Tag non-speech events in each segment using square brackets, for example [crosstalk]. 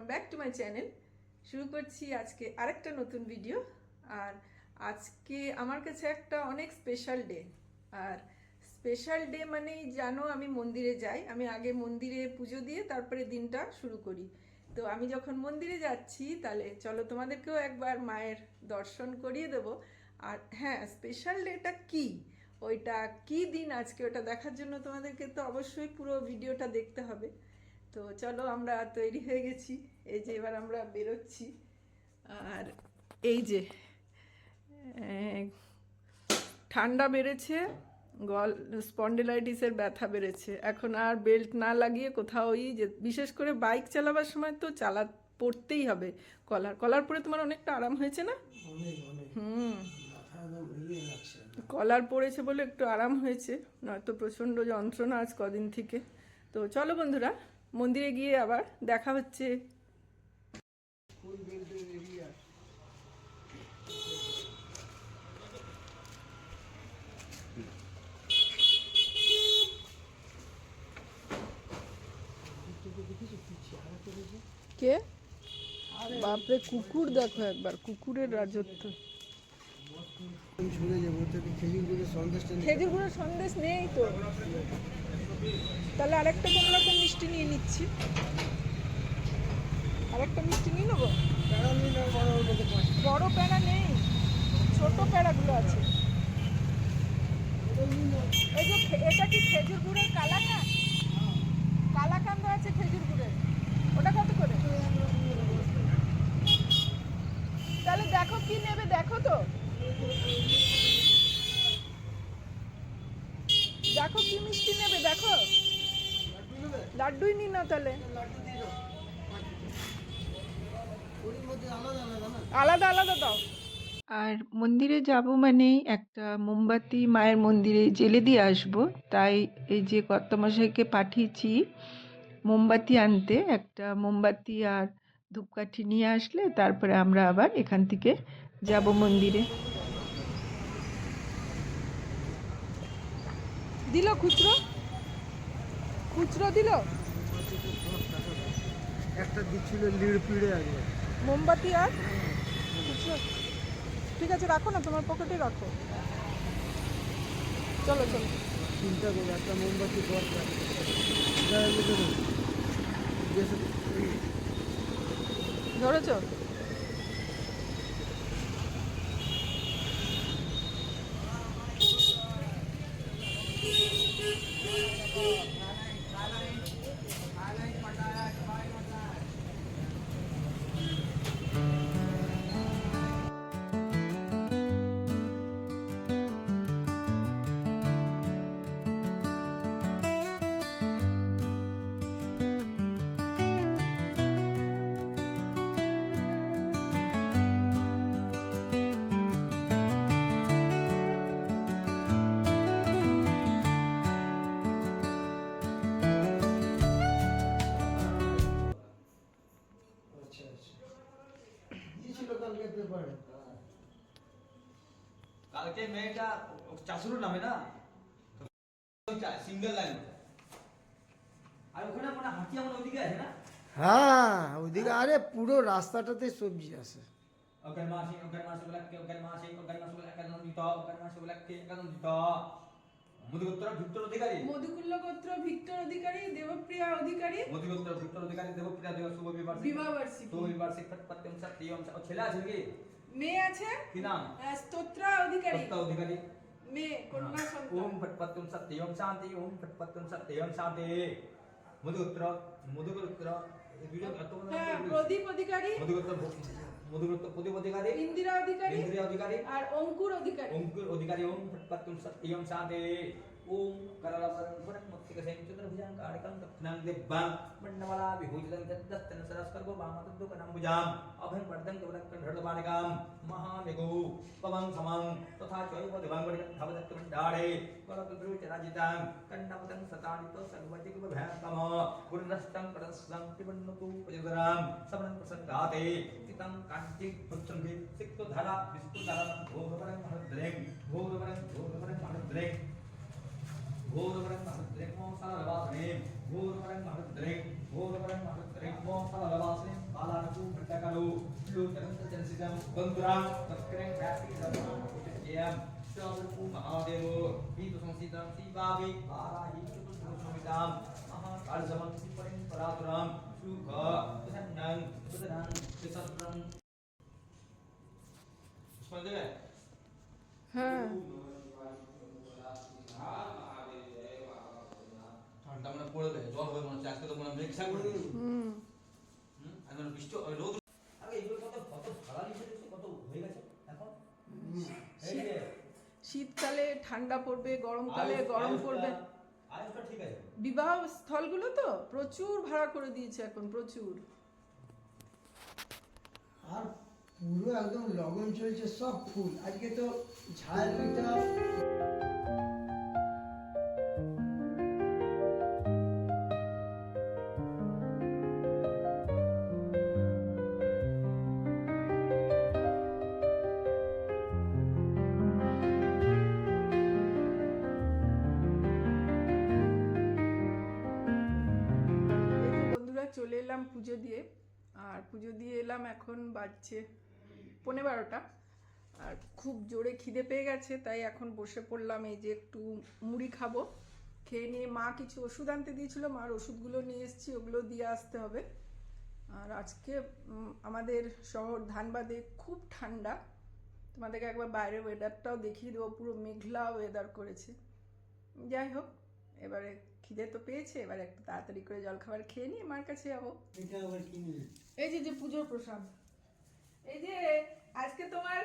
Welcome back to my channel শুরু করছি আজকে আরেকটা নতুন ভিডিও আর আজকে আমার কাছে একটা অনেক স্পেশাল ডে আর স্পেশাল ডে মানেই জানো আমি মন্দিরে যাই, আমি আগে মন্দিরে পুজো দিয়ে তারপরে দিনটা শুরু করি। তো আমি যখন মন্দিরে যাচ্ছি, তাহলে চলো তোমাদেরকেও একবার মায়ের দর্শন করিয়ে দেব। আর হ্যাঁ স্পেশাল ডেটা কি? ওইটা কি দিন আজকে, ওটা দেখার জন্য তোমাদেরকে তো অবশ্যই পুরো ভিডিওটা দেখতে হবে। তো চলো আমরা তৈরি হয়ে গেছি। এই যে এবার আমরা বেরোচ্ছি। আর এই যে ঠান্ডা বেড়েছে গল স্পন্ডিলাইটিসের ব্যথা বেড়েছে। এখন আর বেল্ট না লাগিয়ে কোথাও ওই যে বিশেষ করে বাইক চালাবার সময় তো চালা পড়তেই হবে। কলার কলার পরে তোমার অনেকটা আরাম হয়েছে না? হুম। কলার পড়েছে বলে একটু আরাম হয়েছে নয়তো প্রচণ্ড যন্ত্রণা আজ কদিন থেকে। তো চলো বন্ধুরা মন্দিরে গিয়ে আবার দেখা হচ্ছে। ফুল বেল্টের এরিয়া কে? বাপরে কুকুর দেখো একবার কুকুরের রাজত্ব। খেজুর গুঁড়ো সন্দেশ নেই তো। তাহলে আরেকটা কোনো রকম মিষ্টি নিয়ে নিচ্ছি। আরেকটা মিষ্টি নিয়ে নেব? বড় প্যাড়া নেই, ছোট প্যাড়াগুলো আছে। এই যে এটা কি খেজুর গুড়ের কালার কালাকান্দ আছে খেজুর গুড়ের ওটা কত করে তাহলে দেখো কি নেবে দেখো তো দেখো কি মিষ্টি নেবে দেখো লাড্ডুই নি না তাহলে। আলাদা আলাদা দাও। আর মন্দিরে যাব মানেই একটা মোমবাতি মায়ের মন্দিরে জেলে দিয়ে আসব। তাই এই যে কর্তমশাইকে পাঠিয়েছি মোমবাতি আনতে একটা মোমবাতি আর ধূপকাঠি নিয়ে আসলে তারপরে আমরা আবার এখান থেকে যাব মন্দিরে। দিল খুচরো? খুচরো দিল? একটা দিচ্ছিল লিড় পিড়ে আগে। মোমবাতি আর? ঠিক আছে রাখো না তোমার পকেটে রাখো। চলো চলো। চিন্তা করো একটা মোমবাতি দরকার যা এগুলো দেবো। কালকে পেপারে কালকে মেয়েটা চাষুর নামে না? Single line. আর ওখানে মানে হাতিয়া মানে ওদিকে আছে না? হ্যাঁ ওইদিকে আরে পুরো রাস্তাটাতে সবজি আছে। ওখানে মাসি ওখানে মাসি বলাকে ওখানে মাসি ওখানে মাসি বলাকে আনন্দিত ওখানে মাসি বলাকে আনন্দিত মধুগোত্র ভিক্টর অধিকারী? মধুকুল্ল গোত্র ভিক্টর অধিকারী দেবপ্রিয়া অধিকারী। মধুগোত্র ভিক্টর অধিকারী দেবপ্রিয়া দেব শুভ বিবাহ বিবাহ বার্ষিক শুভ বিবাহ বার্ষিক ছেলে আছে কি মেয়ে আছে? কি নাম? স্তোত্রা অধিকারী। স্তোত্রা অধিকারী। মেয়ে হ্যাঁ। ওম পটপত্তম শান্তি। ওম পটপত্তম সত্যম শান্তি। মধুগোত্র মধুগোত্র হ্যাঁ, প্রদীপ অধিকারী। মধুগোত্র প্রদীপ অধিকারী ইন্দিরা অধিকারী ইন্দিরা অধিকারী আর অঙ্কুর অধিকারী। অঙ্কুর অধিকারী ওম ফটপত্তুম সত্যম শান্তি ओम करालापरं पुनर्मुक्षिकसें चतुर्भुजां कारिकां दक्षिणां दिब्बां मण्डमलाभिभूषितं तद्दस्तन सरस्कर्गो वामतद्वकनम्बुजाम् अभिर्वर्धं कवलकण्ठडबालिकां महामिगौ पवं समं तथा चैव दिवाङ्गडिकण्ठवदत्तमण्डाले करकद्रुचराजितां कण्डमतं सतानितो सर्वजिगभयान्तमो गुरुनष्टं करस्तं त्रिवन्नतु प्रयुगरां समरं प्रसङ्गाते चितं काञ्चि भुच्छन्ति सिक्तधरा विस्तुतरं भोगवरं हरद्रें भोगवरं भोगवरं हरद्रें घोरवरं महद्रें ओम सलवासने घोरवरं महद्रें घोरवरं महद्रें ओम सलवासने बालानकु भट्टकलु लोकनंत जनसिदं बंधुरा तस्करें व्यापी रत्नां कुटकेयं श्रीअवरपु महादेवो। हितु संसिदं शिवाभि बाराहि चतुर्भुजमिदां महाकालजमं परंपरातुरां शुभ धनं सुधनं सुसत्रं स्पंदन জল হবে মনে হচ্ছে আজকে তো মনে মেঘ সাগর হুম। হুম? আর মানে বৃষ্টি রোদ আগে এগুলো কত কত ভাড়া কত হয়ে গেছে এখন? শীতকালে ঠান্ডা পড়বে গরমকালে গরম পড়বে। আয়ুষটা ঠিক আছে। বিবাহ স্থলগুলো তো প্রচুর ভাড়া করে দিয়েছে এখন প্রচুর। আর পুরো একদম লগন চলছে সব ফুল। আজকে তো এই পুজো দিয়ে এলাম, এখন বাজছে পনেরো বারোটা। আর খুব জোরে খিদে পেয়ে গেছে, তাই এখন বসে পড়লাম এই যে একটু মুড়ি খাব। খেয়ে নিয়ে মা কিছু ওষুধ আনতে দিয়েছিল, মার ওষুধগুলো নিয়ে এসেছি, ওগুলো দিয়ে আসতে হবে। আর আজকে আমাদের শহর ধানবাদে খুব ঠান্ডা। তোমাদেরকে একবার বাইরের ওয়েদারটাও দেখিয়ে দেবো, পুরো মেঘলা ওয়েদার করেছে। যাই হোক, এবারে খিদে তো পেয়েছে এবার একটু তাড়াতাড়ি করে জলখাবার খেয়ে নিয়ে মার কাছে যাব। এটা আবার কিনে এই যে যে পুজোর প্রসাদ। এই যে আজকে তোমার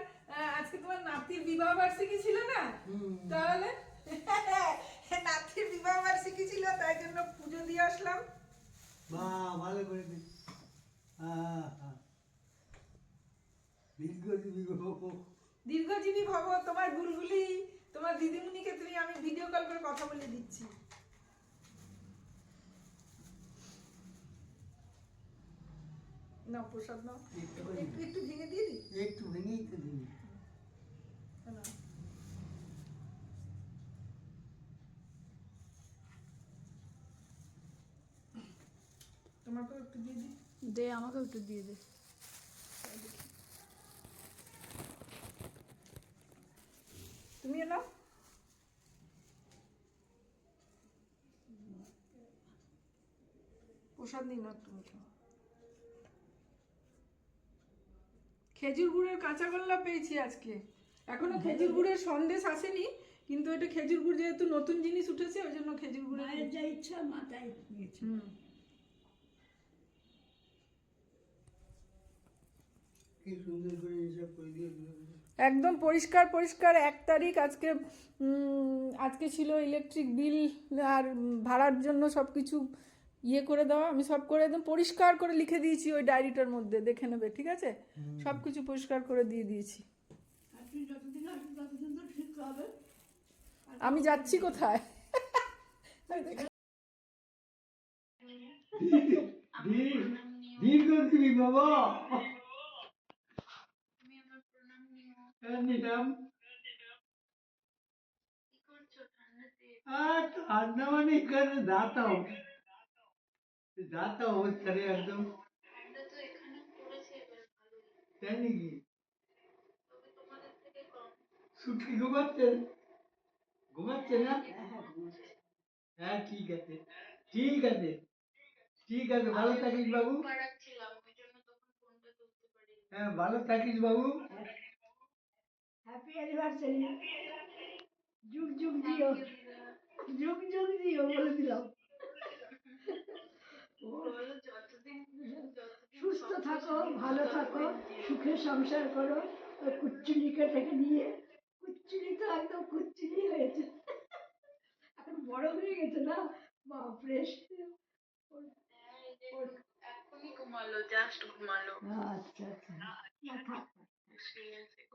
আজকে তোমার নাতির বিবাহ বার্ষিকী ছিল না? তাহলে? [laughs] নাতির বিবাহ বার্ষিকী ছিল তাই জন্য পুজো দিয়ে আসলাম। বা ভালো করে দিস হ্যাঁ হ্যাঁ দীর্ঘ দীর্ঘ দীর্ঘজীবী ভব তোমার গুলগুলি তোমার দিদিমণিকে তুমি আমি ভিডিও কল করে কথা বলে দিচ্ছি। নাও প্রসাদ নাও। একটু একটু ভেঙে দিয়ে দিই? একটু ভেঙেই তো নাও। তোমাকেও একটু দিয়ে দিই? দে আমাকেও একটু দিয়ে দে। তুমি এলাও প্রসাদ নিন না তুমি খেজুর গুড়ের কাঁচা গোল্লা পেয়েছি আজকে। এখনও খেজুর গুড়ের সন্দেশ আসেনি কিন্তু এটা খেজুর গুড় যেহেতু নতুন জিনিস উঠেছে ওই জন্য খেজুর গুড়ের মায়ের যা ইচ্ছা মা তাই নিয়েছে হুম। কি সুন্দর করে হিসাব করে দিয়ে দিল। একদম পরিষ্কার পরিষ্কার। এক তারিখ আজকে উম, আজকে ছিল ইলেকট্রিক বিল আর ভাড়ার জন্য সব কিছু ইয়ে করে দেওয়া আমি সব করে একদম পরিষ্কার করে লিখে দিয়েছি ওই ডায়েরিটার মধ্যে দেখে নেবে ঠিক আছে? সব কিছু পরিষ্কার করে দিয়ে দিয়েছি। আমি যাচ্ছি কোথায়? বাবা? নিলাম ঠান্ডা মানে এখানে দাঁতাও। দাঁতা অবস্থা রে একদম। তাই নাকি? সুখী ঘুমাচ্ছে ঘুমাচ্ছে না? হ্যাঁ ঠিক আছে। ঠিক আছে। ঠিক আছে ভালো থাকিস বাবু। হ্যাঁ ভালো থাকিস বাবু। হ্যাপি অ্যানিভার্সারি যুগ যুগ দিও। যুগ যুগ দিও বলে দিলাম। সুস্থ থাকো ভালো থাকো সুখে সংসার করো ওই কুচ্চুলিকে থেকে নিয়ে কুচ্চুলি তো একদম কুচ্চুলি হয়েছে। এখন বড় হয়ে গেছে না? বাপরে। এখনই ঘুমালো জাস্ট ঘুমালো। আচ্ছা আচ্ছা।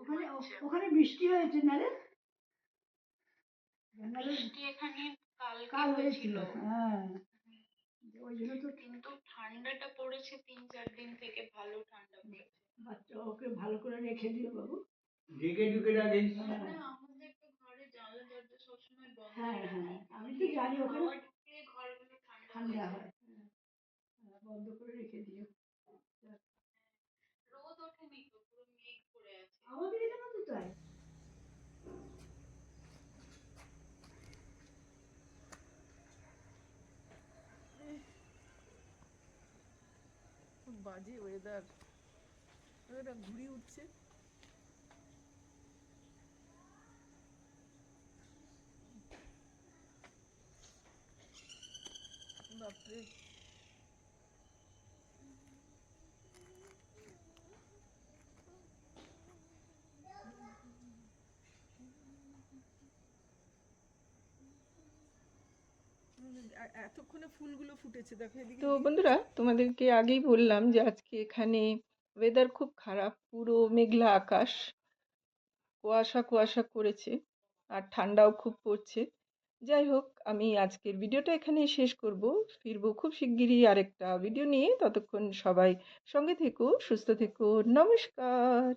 ওখানে ওখানে বৃষ্টি হয়েছে না রে? বৃষ্টি এখানে কাল হয়েছিল। হয়েছিল হ্যাঁ। ওই জন্য তো কিন্তু ঠান্ডাটা পড়েছে তিন চার দিন থেকে ভালো ঠান্ডা পড়েছে। বাচ্চা ওকে ভালো করে রেখে দিও বাবু। ঢেকে ঢুকে রাখিস না, আমাদের তো ঘরে জানলা দরজা সবসময় বন্ধ হ্যাঁ হ্যাঁ আমি তো জানি ওখানে ঘরগুলো ঠান্ডা ঠান্ডা হয় হ্যাঁ, বন্ধ করে রেখে দিও। রোদ ওঠেনি তো পুরো বাজে ওয়েদার ওয়েদার ঘুরি উঠছে। বাপরে। এতক্ষণে ফুলগুলো ফুটেছে দেখো এদিকে তো বন্ধুরা তোমাদেরকে আগেই বললাম যে আজকে এখানে ওয়েদার খুব খারাপ পুরো মেঘলা আকাশ। কুয়াশা কুয়াশা করেছে আর ঠান্ডাও খুব পড়ছে। যাই হোক আমি আজকের ভিডিওটা এখানেই শেষ করব। ফিরবো খুব শিগগিরই আরেকটা ভিডিও নিয়ে। ততক্ষণ সবাই সঙ্গে থেকো সুস্থ থেকো। নমস্কার!